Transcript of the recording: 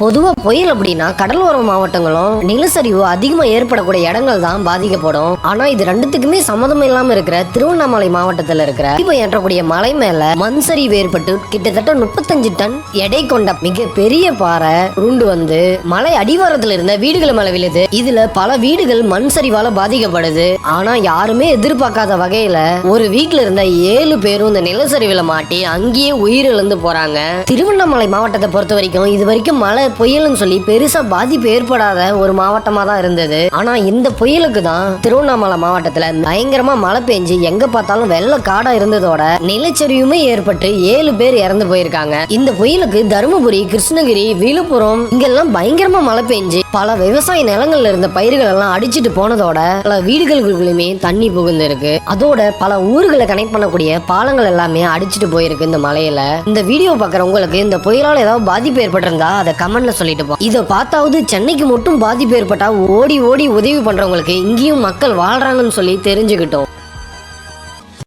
பொதுவா புயல் அப்படின்னா கடலோர மாவட்டங்களும் நிலச்சரிவு அதிகமா ஏற்படக்கூடிய இடங்கள் தான் பாதிக்கப்படும். ஆனா இது ரெண்டுத்துக்குமே சம்மதம் இல்லாம இருக்கிற திருவண்ணாமலை மாவட்டத்துல இருக்கிற இப்போ ஏற்றக்கூடிய மலை மேல மண் சரிவு ஏற்பட்டு கிட்டத்தட்ட முப்பத்தஞ்சு டன் எடை கொண்ட மிக பெரிய பாறை உருண்டு வந்து மலை அடிவாரத்துல இருந்த வீடுகள் மேல விழுது. இதுல பல வீடுகள் மண் சரிவால பாதிக்கப்படுது. ஆனா யாருமே எதிர்பார்க்காத வகையில ஒரு வீட்டில் இருந்த ஏழு பேரும் இந்த நிலச்சரிவுல மாட்டி அங்கேயே உயிரிழந்து போறாங்க. திருவண்ணாமலை மாவட்டத்தை பொறுத்த வரைக்கும் இது வரைக்கும் மழை புயலுன்னு சொல்லி பெருசா பாதிப்பு ஏற்படாத ஒரு மாவட்டமா தான் இருந்தது. ஆனா இந்த புயலுக்கு தான் திருவண்ணாமலை மாவட்டத்துல பயங்கரமா மழை பெஞ்சு எங்க பார்த்தாலும் வெள்ள காடா இருந்ததோட நிலச்சரிவுமே ஏற்பட்டு ஏழு பேர் இறந்து போயிருக்காங்க. இந்த புயலுக்கு தருமபுரி கிருஷ்ணகிரி விழுப்புரம் இங்கெல்லாம் பயங்கரமா மழை பெஞ்சு பல விவசாய நிலங்கள்ல இருந்த பயிர்கள் எல்லாம் அடிச்சிட்டு போனதோட பல வீடுகளுக்குள்ளுமே தண்ணி புகுந்து இருக்கு அதோட பல ஊர்களை கனெக்ட் பண்ணக்கூடிய பாலங்கள் எல்லாமே அடிச்சிட்டு போயிருக்கு இந்த மலையில. இந்த வீடியோ பாக்குற உங்களுக்கு இந்த புயலால ஏதாவது பாதிப்பு ஏற்பட்டிருந்தா அதை கமெண்ட்ல சொல்லிட்டு போ. இதை பார்த்தாவது சென்னைக்கு மட்டும் பாதிப்பு ஏற்பட்டா ஓடி ஓடி உதவி பண்றவங்களுக்கு இங்கேயும் மக்கள் வாழ்றாங்கன்னு சொல்லி தெரிஞ்சுக்கிட்டோம்.